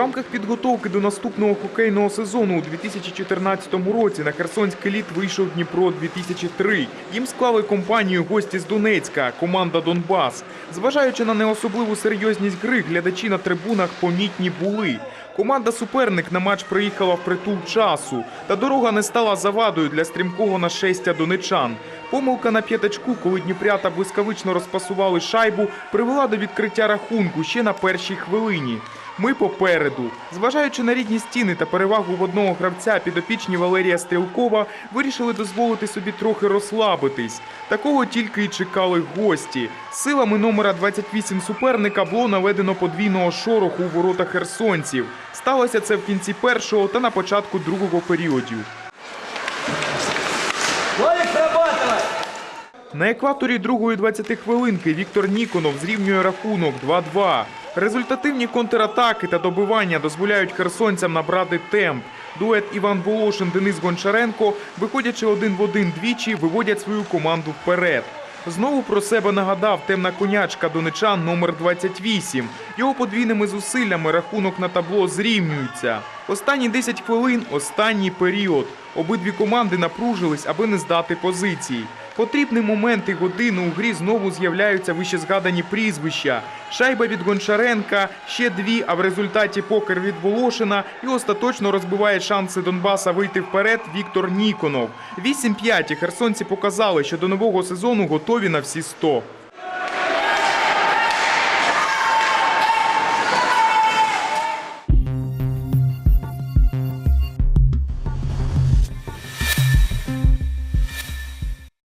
Рамках підготовки до наступного хокейного сезону у 2014 році на Херсонський лід вийшов Дніпро 2003. Їм склали компанію гості з Донецька, команда Донбас. Зважаючи на неособливу серйозність гри, глядачі на трибунах помітні були. Команда суперник на матч приїхала в притул часу, та дорога не стала завадою для стрімкого нашестя донечан. Помилка на п'ятачку, коли дніпрята блискавично розпасували шайбу, привела до відкриття рахунку ще на першій хвилині. Ми попереду. Зважаючи на рідні стіни та перевагу в одного гравця, підопічні Валерія Стрілкова вирішили дозволити собі трохи розслабитись. Такого тільки й чекали гості. Силами номера 28 суперника було наведено подвійного шороху у ворота херсонців. Сталося це в кінці першого та на початку другого періодів. На екваторі другої 20 хвилинки Віктор Ніконов зрівнює рахунок 2-2. Результативні контратаки та добивання дозволяють херсонцям набрати темп. Дует Іван Волошин Денис Гончаренко, виходячи один в один двічі, виводять свою команду вперед. Знову про себе нагадав темна конячка донечан номер 28. Його подвійними зусиллями рахунок на табло зрівнюється. Останні 10 хвилин останній період. Обидві команди напружились, аби не здати позицій. Потрібний момент і годину у грі знову з'являються вищезгадані прізвища. Шайба від Гончаренка, ще дві, а в результаті покер від Волошина і остаточно розбиває шанси Донбаса вийти вперед Віктор Ніконов. 8-5 і херсонці показали, що до нового сезону готові на всі 100.